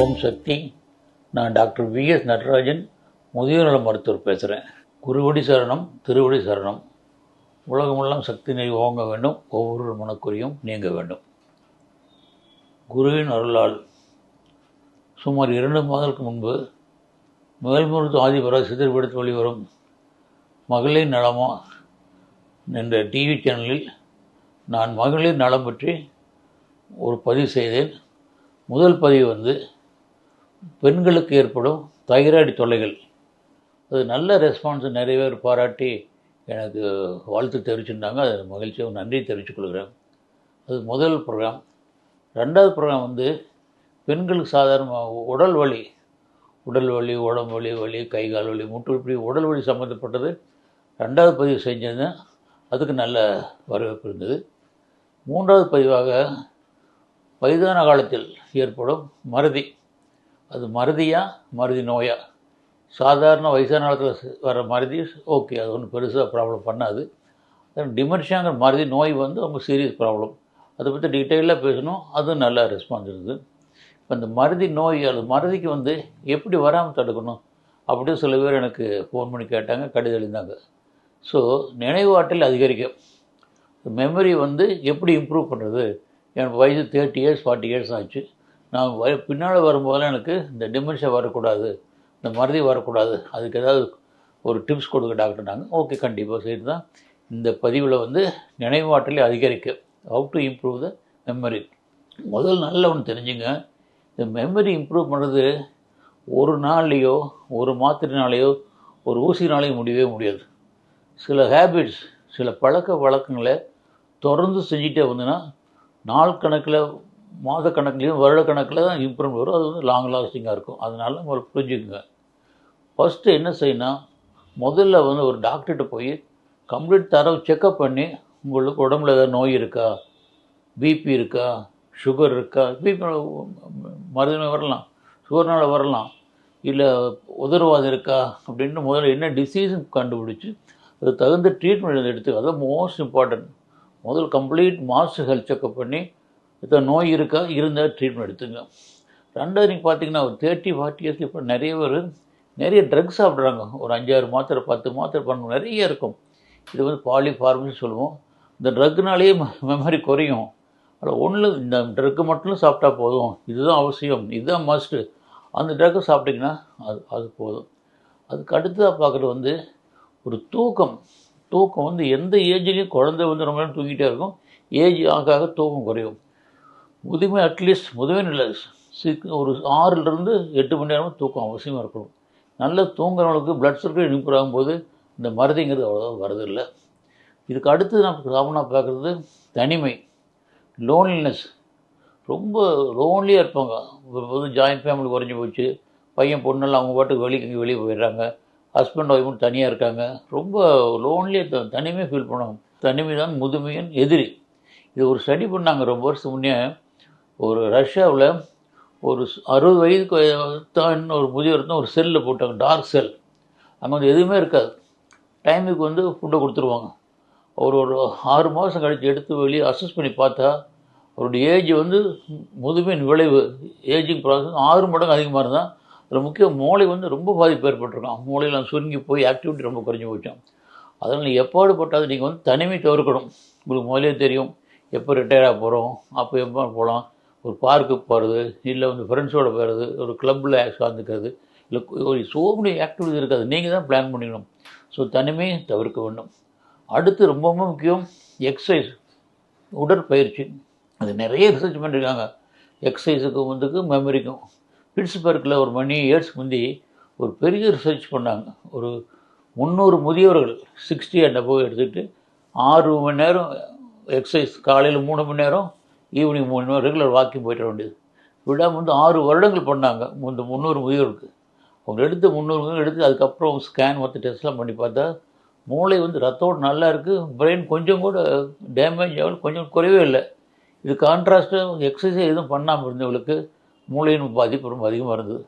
ஓம் சக்தி. நான் doctor vs Natarajan முதியோர் நல மருத்துவர் பேசுகிறேன் குருவடி சரணம் திருவடி சரணம். உலகமெல்லாம் சக்தி நிலை ஓங்க வேண்டும். ஒவ்வொரு மனக்குறியும் நீங்க வேண்டும். குருவின் அருளால் சுமார் இரண்டு மாதங்களுக்கு முன்பு மேல்மருத்து ஆதிபர சிதறிவிடத்து வெளிவரும் மகளிர் நலமா என்ற டிவி சேனலில் நான் மகளிர் நலம் பற்றி ஒரு பதிவு செய்தேன். முதல் பதிவு வந்து பெண்களுக்கு ஏற்படும் தைராய்டு தொல்லைகள். அது நல்ல ரெஸ்பான்ஸ் நிறைய பேர் பாராட்டி எனக்கு வாழ்த்து தெரிவிச்சிருந்தாங்க. அது மகிழ்ச்சியாக நன்றி தெரிவித்துக் கொள்கிறேன். அது முதல் ப்ரோக்ராம் ரெண்டாவது ப்ரோக்ராம் வந்து பெண்களுக்கு சாதாரணமாக உடல் வலி. உடல் வலி உடம்பு வலி வலி கை கால் வலி முட்டு இப்படி உடல் வலி சம்மந்தப்பட்டது ரெண்டாவது பதிவு செஞ்சிருந்தேன் அதுக்கு நல்ல வரவேற்பு இருந்தது. மூன்றாவது பதிவாக வயதான காலத்தில் ஏற்படும் மறதி. அது மருதியா மருதி நோயா? சாதாரண வயசான காலத்தில் வர மருதி ஓகே அது ஒன்றும் பெருசாக ப்ராப்ளம் பண்ணாது. டிமென்ஷியாங்கிற மருதி நோய் வந்து ரொம்ப சீரியஸ் ப்ராப்ளம் அதை பற்றி டீட்டெயிலாக பேசணும். அதுவும் நல்ல ரெஸ்பான்ஸ் இருந்தது இப்போ இந்த மருதி நோய் அது மருதிக்கு வந்து எப்படி வராமல் தடுக்கணும்? அப்படின்னு சில பேர் எனக்கு ஃபோன் பண்ணி கேட்டாங்க. கடிதம் எழுந்தாங்க ஸோ நினைவாற்றல் அதிகரிக்கும். மெமரி வந்து எப்படி இம்ப்ரூவ் பண்ணுறது எனக்கு வயசு தேர்ட்டி இயர்ஸ் ஃபார்ட்டி இயர்ஸ் ஆச்சு. நான் வ பின்னால் வரும்போதெல்லாம் எனக்கு இந்த டிமென்ஷியா வரக்கூடாது இந்த மறதி வரக்கூடாது அதுக்கு ஏதாவது ஒரு டிப்ஸ் கொடுக்க டாக்டர்னாங்க ஓகே கண்டிப்பாக சரி தான் இந்த பதிவில் வந்து நினைவாற்றலை அதிகரிக்க. How to improve the memory முதல் நல்ல ஒன்று தெரிஞ்சுங்க. இந்த மெமரி இம்ப்ரூவ் பண்ணுறது ஒரு நாள்லேயோ ஒரு மாத்திரைனாலேயோ ஒரு ஊசினாலேயோ முடியவே முடியாது. சில ஹேபிட்ஸ் சில பழக்க வழக்கங்களை தொடர்ந்து செஞ்சுட்டே வந்துன்னா நாள் கணக்கில் மாத கணக்குலேயும் வருட கணக்கில் தான் இம்ப்ரூவ் வரும். அது வந்து லாங் லாஸ்டிங்காக இருக்கும். அதனால உங்களுக்கு புரிஞ்சுக்குங்க. ஃபஸ்ட்டு என்ன செய்யணும் முதல்ல வந்து ஒரு டாக்டர்கிட்ட போய் கம்ப்ளீட் தரவு செக்கப் பண்ணி உங்களுக்கு உடம்புல ஏதாவது நோய் இருக்கா? பிபி இருக்கா? சுகர் இருக்கா? பிபி மருந்து வரலாம். சுகர்னால் வரலாம். இல்லை உதரவாதம் இருக்கா? அப்படின்னு முதல்ல என்ன டிசீஸ்னு கண்டுபிடிச்சி அது தகுந்த ட்ரீட்மெண்ட் எடுத்து அதான் மோஸ்ட் இம்பார்ட்டன்ட் முதல் கம்ப்ளீட் மாஸ்டர் ஹெல்த் செக்கப் பண்ணி இத்தனை நோய் இருக்கா? இருந்தால் ட்ரீட்மெண்ட் எடுத்துங்க. ரெண்டாவது நீங்கள் பார்த்தீங்கன்னா ஒரு தேர்ட்டி ஃபார்ட்டி இயர்ஸ் இப்போ நிறைய பேர் நிறைய ட்ரக்ஸ் சாப்பிட்றாங்க. ஒரு அஞ்சாறு மாத்திரை பத்து மாத்திரை பண்ண நிறைய இருக்கும். இது வந்து பாலி ஃபார்மசி சொல்லுவோம். இந்த ட்ரக்குனாலேயே மெமரி குறையும். அதில் ஒன்று இந்த ட்ரக்கு மட்டும் சாப்பிட்டா போதும். இதுதான் அவசியம். இதுதான் மஸ்ட்டு அந்த ட்ரக்கை சாப்பிட்டிங்கன்னா அது அது போதும். அதுக்கு அடுத்ததாக பார்க்குறது வந்து ஒரு தூக்கம். தூக்கம் வந்து எந்த ஏஜ்லேயும் குழந்தை வந்து ரொம்ப நேரம் தூங்கிட்டே இருக்கும் ஏஜ் ஆக ஆக தூக்கம் குறையும். முதுமை அட்லீஸ்ட் முதுமை இல்லை சிக் ஒரு ஆறுலேருந்து எட்டு மணி நேரமும் தூக்கம் அவசியமாக இருக்கணும். நல்லா தூங்குறவங்களுக்கு பிளட் சர்க்குலேட் இம்ப்ரூவ் ஆகும்போது இந்த மருதிங்கிறது அவ்வளோதான் வரதில்லை இதுக்கு அடுத்து நம்ம காமனாக பார்க்குறது தனிமை லோன்லினஸ் ரொம்ப லோன்லியாக இருப்பாங்க. வந்து ஜாயிண்ட் ஃபேமிலி குறைஞ்சி போச்சு பையன் பொண்ணெல்லாம் அவங்க பாட்டுக்கு வெளியே வெளியே போயிடுறாங்க. ஹஸ்பண்ட் ஒய்ஃபும் தனியாக இருக்காங்க. ரொம்ப லோன்லியாக தனிமையாக ஃபீல் பண்ணுவாங்க தனிமை தான் முதுமையின் எதிரி. இது ஒரு ஸ்டடி பண்ணாங்க ரொம்ப வருஷம் முன்னே. ஒரு ரஷ்யாவில் ஒரு அறுபது வயதுக்கு தான் ஒரு முதியவர் தான் ஒரு செல்லில் போட்டாங்க டார்க் செல் அங்கே வந்து எதுவுமே இருக்காது. டைமுக்கு வந்து ஃபுட்டை கொடுத்துருவாங்க. அவர் ஒரு ஆறு மாதம் கழித்து எடுத்து வெளியே அசஸ் பண்ணி பார்த்தா அவருடைய ஏஜ் வந்து முதுமையின் விளைவு. ஏஜிங் ப்ராசஸ் ஆறு மடங்கு அதிகமாக இருந்தால் அதில் முக்கிய மூளை வந்து ரொம்ப பாதிப்பு ஏற்பட்டிருக்கான் மூளையெல்லாம் சுருங்கி போய் ஆக்டிவிட்டி ரொம்ப குறைஞ்சி போச்சோம் அதனால் நீங்கள் எப்பாடு பட்டாது நீங்கள் வந்து தனிமை தவிர்க்கணும். உங்களுக்கு முதலே தெரியும். எப்போ ரிட்டையர் ஆக போகிறோம் அப்போ எப்போ போகலாம் ஒரு பார்க்கு போகிறது இல்லை வந்து ஃப்ரெண்ட்ஸோடு போகிறது ஒரு கிளப்பில் சார்ந்துக்கிறது இல்லை ஒரு சோ மெனி ஆக்டிவிட்டிஸ் இருக்காது. நீங்கள் தான் பிளான் பண்ணிக்கணும். ஸோ தனிமையை தவிர்க்க வேண்டும். அடுத்து ரொம்ப ரொம்ப முக்கியம் எக்ஸசைஸ் உடற்பயிற்சி. அது நிறைய ரிசர்ச் பண்ணியிருக்காங்க எக்ஸசைஸுக்கும் வந்துக்கு மெமரிக்கும் பிட்ஸ்பர்க்கில் ஒரு மணி இயர்ஸ் முந்தி ஒரு பெரிய ரிசர்ச் பண்ணாங்க. ஒரு முந்நூறு முதியவர்கள் சிக்ஸ்டி அண்ட் அபோவ் எடுத்துக்கிட்டு ஆறு மணி நேரம் எக்ஸசைஸ் காலையில் மூணு மணி நேரம் ஈவினிங் மூணு மணி ரெகுலர் வாக்கிங் போயிட்டு வேண்டியது. விடாமல் வந்து ஆறு வருடங்கள் பண்ணாங்க இந்த முந்நூறு முதியோருக்கு அவங்க எடுத்து முந்நூறு முதியோர் எடுத்து அதுக்கப்புறம் ஸ்கேன் மற்ற டெஸ்ட்லாம் பண்ணி பார்த்தா மூளை வந்து ரத்தோடு நல்லா இருக்குது பிரெயின் கொஞ்சம் கூட டேமேஜ் ஆகல கொஞ்சம் குறையவே இல்லை. இது கான்ட்ராஸ்ட்டாக எக்ஸசைஸ் எதுவும் பண்ணாமல் இருந்தவங்களுக்கு மூளையின் பாதிப்பு ரொம்ப அதிகமாக இருந்தது.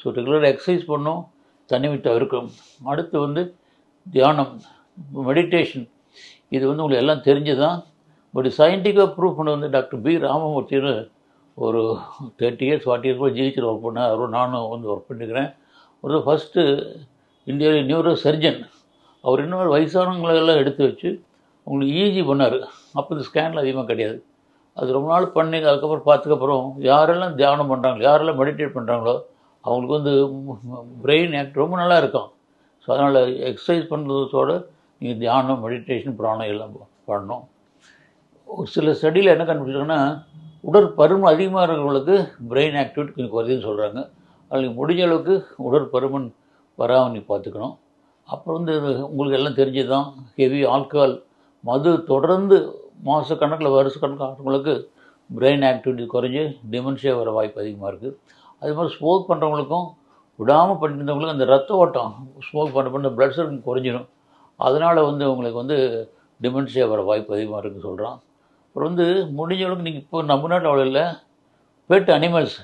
ஸோ ரெகுலர் எக்ஸசைஸ் பண்ணோம் தனிமை தவிர்க்கணும் அடுத்து வந்து தியானம் மெடிடேஷன் இது வந்து உங்களுக்கு எல்லாம் தெரிஞ்சு தான் பட் சயின்டிஃபிக்காக ப்ரூவ் பண்ண வந்து டாக்டர் பி. ராமமூர்த்தின்னு ஒரு தேர்ட்டி இயர்ஸ் ஃபார்ட்டி இயர்ஸ் கூட ஜிஹெச்சில் ஒர்க் பண்ண அவரும் நானும் வந்து ஒர்க் பண்ணிக்கிறேன். ஒரு ஃபஸ்ட்டு இந்தியாவில் நியூரோ சர்ஜன் அவர் இன்னொரு வயசானவங்களெல்லாம் எடுத்து வச்சு உங்களுக்கு ஈஜி பண்ணார். அப்போ இந்த ஸ்கேனில் அதிகமாக கிடையாது. அது ரொம்ப நாள் பண்ணி அதுக்கப்புறம் பார்த்துக்கப்புறம் யாரெல்லாம் தியானம் பண்ணுறாங்களோ யாரெல்லாம் மெடிடேட் பண்ணுறாங்களோ அவங்களுக்கு வந்து பிரெயின் ஆக்ட் ரொம்ப நல்லா இருக்கும். ஸோ அதனால் எக்ஸசைஸ் பண்ணுறதோட நீங்கள் தியானம் மெடிடேஷன் பிராணம் எல்லாம் பண்ணணும். ஒரு சில ஸ்டடியில் என்ன கண்டுபிடிச்சாங்கன்னா உடற்பருமன் அதிகமாக இருக்கிறவங்களுக்கு பிரெயின் ஆக்டிவிட்டி கொஞ்சம் குறையுதுன்னு சொல்கிறாங்க அதில் முடிஞ்ச அளவுக்கு உடற்பருமன் வராமல் நீ பார்த்துக்கணும். அப்புறம் வந்து உங்களுக்கு எல்லாம் தெரிஞ்சது தான் ஹெவி ஆல்கஹால் மது தொடர்ந்து மாதக்கணக்கில் வருஷக்கணக்கில் ஆகிறவங்களுக்கு பிரெயின் ஆக்டிவிட்டி குறைஞ்சி டிமென்ஷியா வர வாய்ப்பு அதிகமாக இருக்குது அதே மாதிரி ஸ்மோக் பண்ணுறவங்களுக்கும் விடாமல் பண்ணியிருந்தவங்களுக்கு அந்த ரத்த ஓட்டம் ஸ்மோக் பண்ண பண்ண பிளட் சர்க்கிள் குறைஞ்சிடும் அதனால் வந்து உங்களுக்கு வந்து டிமென்ஷியா வர வாய்ப்பு அதிகமாக இருக்குன்னு சொல்கிறான் அப்புறம் வந்து முடிஞ்ச அளவுக்கு நீங்கள் இப்போ நம்ம நாட்டு அவ்வளோ இல்லை. பெட் அனிமல்ஸ்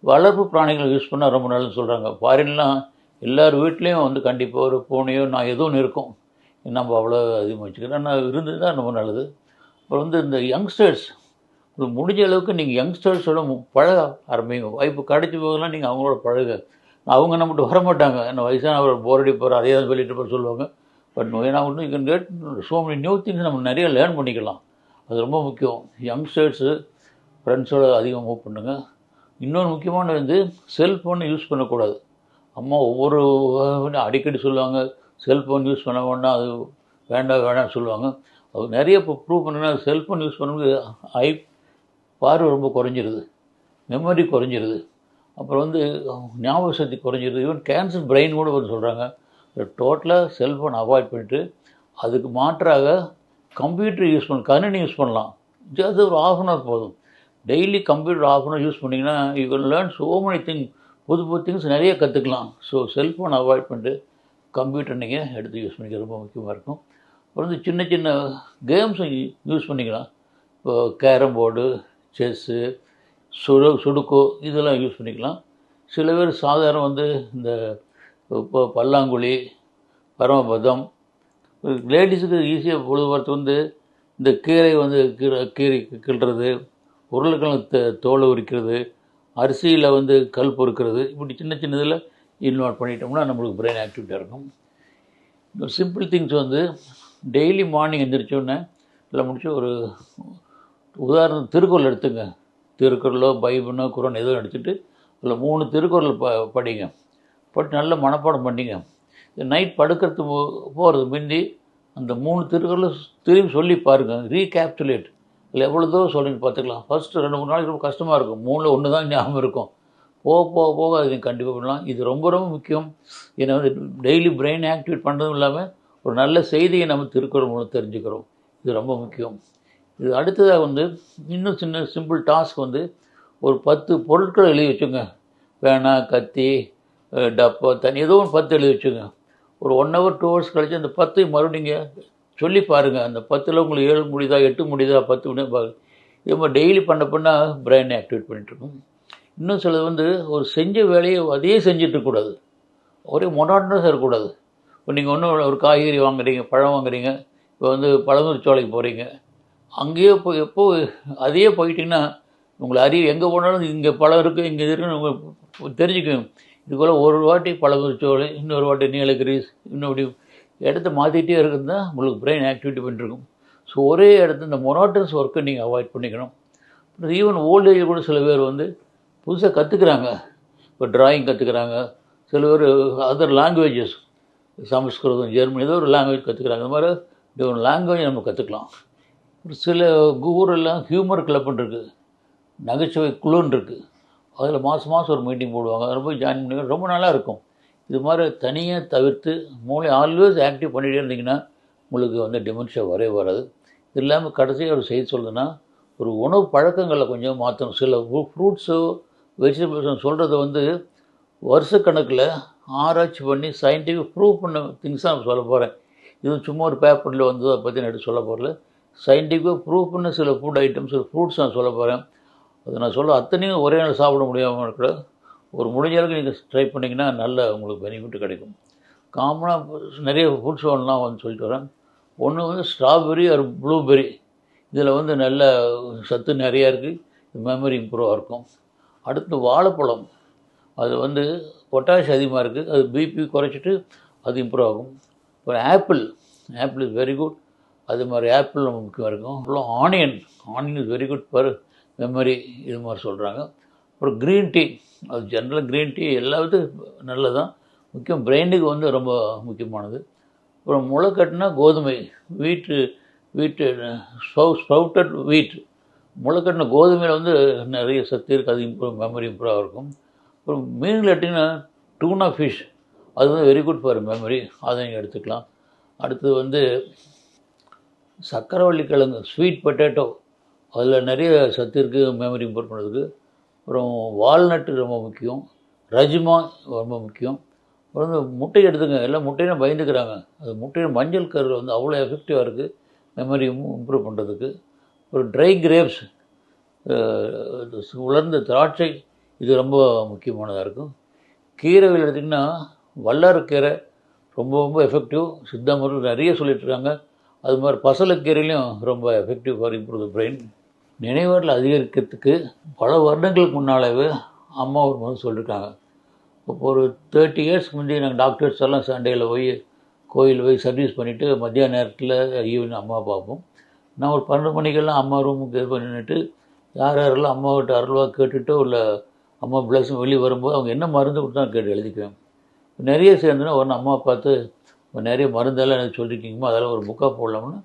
வளர்ப்பு பிராணிகளை யூஸ் பண்ணால் ரொம்ப நல்லதுன்னு சொல்கிறாங்க ஃபாரின்லாம் எல்லார் வீட்லேயும் வந்து கண்டிப்பாக ஒரு பூனையோ நான் ஏதோ ஒன்று இருக்கும். நம்ம அவ்வளோ அதிகமாக வச்சுக்கிறோம். ஆனால் இருந்தது தான் ரொம்ப நல்லது. அப்புறம் வந்து இந்த யங்ஸ்டர்ஸ் உங்களுக்கு முடிஞ்ச அளவுக்கு நீங்கள் யங்ஸ்டர்ஸோட மு- பழக ஆரம்பிங்க. வாய்ப்பு கிடைச்சி போகலாம் நீங்கள் அவங்களோட பழக. அவங்க நம்மகிட்ட வர மாட்டாங்க. என்ன வயசான அவர் போர் அடிப்பார் அதே தான் சொல்லிட்டு போகிற சொல்லுவாங்க. பட் ஏன்னா ஒன்று you get so many new things நம்ம நிறைய லேர்ன் பண்ணிக்கலாம். அது ரொம்ப முக்கியம். யங்ஸ்டர்ஸு ஃப்ரெண்ட்ஸோட அதிகம் மூவ் பண்ணுங்கள் இன்னொரு முக்கியமானது வந்து செல்ஃபோன் யூஸ் பண்ணக்கூடாது. அம்மா ஒவ்வொரு அடிக்கடி சொல்லுவாங்க செல்ஃபோன் யூஸ் பண்ண வேண்டாம் அது வேண்டாம் வேண்டாம்னு சொல்லுவாங்க. அது நிறைய இப்போ ப்ரூவ் பண்ணுன்னா செல்ஃபோன் யூஸ் பண்ணும்போது ஐ பார்வை ரொம்ப குறைஞ்சிருது. மெமரி குறைஞ்சிருது. அப்புறம் வந்து ஞாபக சக்தி குறைஞ்சிருது. ஈவன் கேன்சர் பிரெயின் கூட வந்து சொல்கிறாங்க டோட்டலாக செல்ஃபோன் அவாய்ட் பண்ணிட்டு அதுக்கு மாற்றாக கம்ப்யூட்டர் யூஸ் பண்ண கணினி யூஸ் பண்ணலாம். ஜஸ்ட் ஒரு ஆஃப் அன் ஹவர் போதும். Daily computer half an hour use பண்ணிங்கன்னா you can learn so many thing புது புது திங்ஸ் நிறைய கற்றுக்கலாம் ஸோ செல்ஃபோன் அவாய்ட் பண்ணிட்டு கம்ப்யூட்டர் நீங்கள் எடுத்து யூஸ் பண்ணிக்க ரொம்ப முக்கியமாக இருக்கும். அப்புறம் வந்து சின்ன சின்ன கேம்ஸ் யூஸ் பண்ணிக்கலாம் இப்போ கேரம் போர்டு செஸ்ஸு சுடு சுடுக்கோ இதெல்லாம் யூஸ் பண்ணிக்கலாம். சில பேர் சாதாரணம் வந்து இந்த இப்போ பல்லாங்குழி பரமபதம் லேடிஸுக்கு ஈஸியாக பொழுதுபோகிறது வந்து இந்த கீரை வந்து கீரை கீரை கிள்றது உருளைக்கிழங்கு த- தோலை உரிக்கிறது அரிசியில் வந்து கல் பொறுக்கிறது. இப்படி சின்ன சின்னதில் இன்வால்வ் பண்ணிட்டோம்னா நம்மளுக்கு பிரெயின் ஆக்டிவிட்டியாக இருக்கும். இந்த சிம்பிள் திங்ஸ் வந்து டெய்லி மார்னிங் எழுந்திரிச்சோன்னே எல்லாம் முடிச்சு ஒரு உதாரணம் திருக்குறள் எடுத்துங்க. திருக்குறளோ பைபிளோ குரான் ஏதோ எடுத்துட்டு அதில் மூணு திருக்குறள் ப படிங்க. பட் நல்ல மனப்பாடம் பண்ணிங்க. நைட் படுக்கிறது போகிறது முந்தி அந்த மூணு திருக்குறளை திரும்பி சொல்லி பாருங்கள் ரீகேப்சுலேட் இல்லை எவ்வளோதோ சொல்லுங்க பார்த்துக்கலாம். ஃபஸ்ட்டு ரெண்டு மூணு நாளைக்கு ரொம்ப கஷ்டமாக இருக்கும். மூணில் ஒன்று தான் ஞாபகம் இருக்கும். போக போக போக அது நீங்கள் கண்டிப்பாக பண்ணலாம் இது ரொம்ப ரொம்ப முக்கியம். ஏன்னா வந்து டெய்லி பிரெயின் ஆக்டிவேட் பண்ணுறதும் இல்லாமல் ஒரு நல்ல செய்தியை நம்ம திருக்குறள் மூலம் தெரிஞ்சுக்கிறோம். இது ரொம்ப முக்கியம். இது அடுத்ததாக வந்து இன்னும் சின்ன சிம்பிள் டாஸ்க் வந்து ஒரு பத்து பொருட்களை எழுதி வச்சுங்க பேனா கத்தி டப்பா தண்ணி ஏதோ ஒரு பத்து எழுதி வச்சுங்க ஒரு ஒன் ஹவர் டூ ஹவர்ஸ் கழிச்சு அந்த பத்து நீங்கள் சொல்லி பாருங்கள் அந்த பத்தில் உங்களுக்கு ஏழு முடியுதா எட்டு முடியுதா பத்து முடியும் பாருங்க. இது மாதிரி டெய்லி பண்ண பண்ணால் பிரெயினை ஆக்டிவேட் பண்ணிகிட்ருக்கோம் இன்னும் சிலது வந்து ஒரு செஞ்ச வேலையை அதையே செஞ்சுட்டு இருக்கக்கூடாது. ஒரே மொனாட்னஸாக இருக்கக்கூடாது. இப்போ நீங்கள் ஒன்றும் ஒரு காய்கறி வாங்குறீங்க பழம் வாங்குறீங்க இப்போ வந்து பழமுதிர் சோலைக்கு போகிறீங்க அங்கேயே போய் எப்போ அதையே போயிட்டீங்கன்னா உங்களை அறிவு எங்கே போனாலும் இங்கே பழம் இருக்குது இங்கே இருக்குன்னு உங்களுக்கு தெரிஞ்சுக்கும். இதுக்குள்ள ஒரு வாட்டி பழமுதிர்ச்சோலை இன்னொரு வாட்டி நீலகிரிஸ் இன்னொரு இடத்த மாற்றிட்டே இருக்குது தான் உங்களுக்கு பிரெயின் ஆக்டிவிட்டி பண்ணிருக்கும் ஸோ ஒரே இடத்துல இந்த மொனாட்டன்ஸ் ஒர்க்கை நீங்கள் அவாய்ட் பண்ணிக்கணும். ஈவன் ஓல்ட் ஏஜ் கூட சில பேர் வந்து புதுசாக கற்றுக்குறாங்க இப்போ டிராயிங் கற்றுக்குறாங்க சில பேர் அதர் லாங்குவேஜஸ் சமஸ்கிருதம் ஜெர்மனி ஏதோ ஒரு லாங்குவேஜ் கற்றுக்குறாங்க இந்த மாதிரி ஒரு லாங்குவேஜ் நம்ம கற்றுக்கலாம் ஒரு சில ஊரெல்லாம் ஹியூமர் கிளப்னு இருக்குது நகைச்சுவை குழுன்னு இருக்குது அதில் மாதம் மாதம் ஒரு மீட்டிங் போடுவாங்க. அதில் போய் ஜாயின் பண்ணி ரொம்ப நல்லா இருக்கும். இது மாதிரி தனியாக தவிர்த்து மூளை ஆல்வேஸ் ஆக்டிவ் பண்ணிகிட்டே இருந்தீங்கன்னா உங்களுக்கு வந்து டிமென்ஷியா வரவே வராது. இது இல்லாமல் கடைசியாக ஒரு செய்தி சொல்லுதுன்னா ஒரு உணவு பழக்கங்களை கொஞ்சம் மாற்றணும் சில ஃப்ரூட்ஸோ வெஜிடபிள்ஸோ சொல்கிறத வந்து வருஷக்கணக்கில் ஆராய்ச்சி பண்ணி சயின்டிஃபிக் ப்ரூவ் பண்ண திங்ஸ் தான் சொல்ல போகிறேன் இது சும்மா ஒரு பேப்பரில் வந்து அதை பற்றி நான் எடுத்து சொல்ல போகிறல சயின்டிஃபிக்காக ப்ரூவ் பண்ண சில ஃபுட் ஐட்டம்ஸ் ஃப்ரூட்ஸ் நான் சொல்ல போகிறேன் அது நான் சொல்ல அத்தனையும் ஒரே நாள் சாப்பிட முடியாமல் இருக்கிற ஒரு முடிஞ்ச அளவுக்கு நீங்கள் ட்ரை பண்ணிங்கன்னா நல்ல உங்களுக்கு பெனிஃபிட் கிடைக்கும். காமனாக நிறைய ஃபுட்ஸ் ஒன்றுலாம் வந்து சொல்லிட்டு வரேன். ஒன்று வந்து ஸ்ட்ராபெரி ஒரு ப்ளூபெரி இதில் வந்து நல்ல சத்து நிறையா இருக்குது மெமரி இம்ப்ரூவாக இருக்கும். அடுத்து வாழைப்பழம். அது வந்து பொட்டாஷ் அதிகமாக இருக்குது அது பிபி குறைச்சிட்டு அது இம்ப்ரூவ் ஆகும். அப்புறம் apple apple is very good அது மாதிரி ஆப்பிள் நம்ம முக்கியமாக இருக்கும். அப்புறம் onion onion is very good for memory இது மாதிரி சொல்கிறாங்க அப்புறம் க்ரீன் டீ அது ஜென்ரலாக க்ரீன் டீ எல்லாத்துக்கும் நல்லதான் முக்கியம் பிரெயினுக்கு வந்து ரொம்ப முக்கியமானது. அப்புறம் முளை கட்டினா கோதுமை வீட்டு வீட்டு ஸ்பவு ஸ்ப்ரவுட்டட் வீட் முளை கட்டின கோதுமையில் வந்து நிறைய சத்து இருக்குது அது இம்ப்ரூவ் மெமரி இம்ப்ரூவ் இருக்கும். அப்புறம் மீன் எடுத்திங்கன்னா டூனா ஃபிஷ் அது வந்து வெரி குட் ஃபார் மெமரி அதை நீங்கள் எடுத்துக்கலாம். அடுத்தது வந்து சக்கரவள்ளி கிழங்கு ஸ்வீட் பொட்டேட்டோ அதில் நிறைய சத்து இருக்குது மெமரி இம்ப்ரூவ் பண்ணுறதுக்கு அப்புறம் வால்நட்டு ரொம்ப முக்கியம். ரஜ்மா ரொம்ப முக்கியம். அப்புறம் வந்து முட்டை எடுத்துங்க எல்லாம் முட்டையும் பயந்துக்கிறாங்க. அது முட்டையில் மஞ்சள் கரு வந்து அவ்வளோ எஃபெக்டிவாக இருக்குது மெமரி இம்ப்ரூவ் பண்ணுறதுக்கு ஒரு ட்ரை கிரேப்ஸ் உலர்ந்த திராட்சை இது ரொம்ப முக்கியமானதாக இருக்கும். கீரைகள் எடுத்திங்கன்னா வல்லாரக்கீரை ரொம்ப ரொம்ப எஃபெக்டிவ் சித்த மருந்து நிறைய சொல்லிட்டுருக்காங்க அது மாதிரி பசலக்கீரையிலையும் ரொம்ப effective for improve the brain நினைவாற்றல் அதிகரிக்கிறதுக்கு பல வருடங்களுக்கு முன்னாலவே அம்மா ஒரு மருந்து சொல்லியிருக்காங்க. இப்போ ஒரு தேர்ட்டி இயர்ஸ்க்கு முந்தைய நாங்கள் டாக்டர்ஸ் எல்லாம் சண்டேயில் போய் கோயில் போய் சர்வீஸ் பண்ணிவிட்டு மத்தியான நேரத்தில் ஈவினிங் அம்மா பார்ப்போம். நான் ஒரு பன்னெண்டு மணிக்கெல்லாம் அம்மா ரூமுக்கு இது பண்ணிட்டு யார் யாரெல்லாம் அம்மாவிட்ட அருள்வாக கேட்டுட்டு உள்ள அம்மா பிளஸும் வெளியே வரும்போது அவங்க என்ன மருந்து கொடுத்தா கேட்டு எழுதிக்குவேன். நிறைய சேர்ந்துன்னா ஒன்று அம்மா பார்த்து இப்போ நிறைய மருந்தெல்லாம் எனக்கு சொல்லியிருக்கீங்கம்மா அதெல்லாம் ஒரு புக்காக போடலாம்னா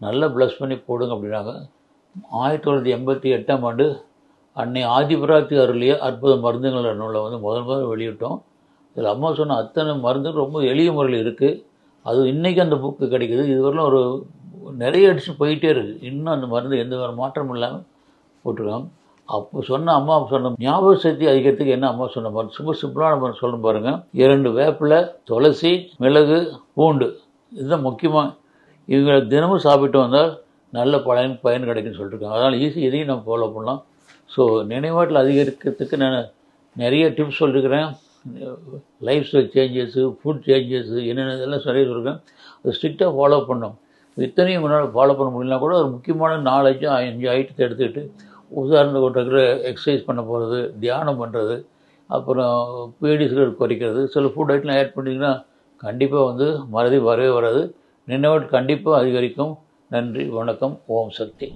நல்லா ப்ளஸ் பண்ணி போடுங்க அப்படின்னாங்க. ஆயிரத்தி தொள்ளாயிரத்தி எண்பத்தி எட்டாம் ஆண்டு அன்னை ஆதிபராத்தி அருளிய அற்புத மருந்துகள் நூலை வந்து முதல் முதல் வெளியிட்டோம். இதில் அம்மா சொன்ன அத்தனை மருந்து ரொம்ப எளிய முறையில் இருக்குது அது இன்றைக்கி அந்த புக்கு கிடைக்குது. இதுவரையிலும் ஒரு நிறைய அடிச்சு போயிட்டே இருக்குது இன்னும் அந்த மருந்து எந்த வேறு மாற்றமும் இல்லாமல் போட்டிருக்காங்க. அப்போ சொன்ன அம்மா சொன்ன ஞாபக சக்தி அதிகத்துக்கு என்ன அம்மா சொன்ன மருந்து ரொம்ப சிம்பிளான மருந்து சொல்ல பாருங்கள் இரண்டு வேப்பிலை துளசி மிளகு பூண்டு. இதுதான் முக்கியமாக இவங்களை தினமும் சாப்பிட்டு வந்தால் நல்ல பலன் பயன் கிடைக்குன்னு சொல்லியிருக்காங்க அதனால் ஈஸி இதையும் நம்ம ஃபாலோ பண்ணலாம். ஸோ நினைவாற்றல் அதிகரிக்கிறதுக்கு நான் நிறைய டிப்ஸ் சொல்லியிருக்கிறேன் lifestyle changes food changes என்னென்ன இதெல்லாம் நிறைய சொல்லியிருக்கேன் அது ஸ்ட்ரிக்டாக ஃபாலோ பண்ணோம் இத்தனையும் முன்னால் ஃபாலோ பண்ண முடியலனா கூட ஒரு முக்கியமான நாலஞ்சு அஞ்சு ஐட்டத்தை எடுத்துக்கிட்டு உதாரணத்துக்கு ஒரு எக்ஸசைஸ் பண்ண போகிறது தியானம் பண்ணுறது அப்புறம் பீடிஸ்கள் குறைக்கிறது சில ஃபுட் ஐட்டம்லாம் ஆட் பண்ணிங்கன்னா கண்டிப்பாக வந்து மறதி வரவே வராது. நினைவாட்டு கண்டிப்பாக அதிகரிக்கும். நன்றி வணக்கம் ஓம் சக்தி.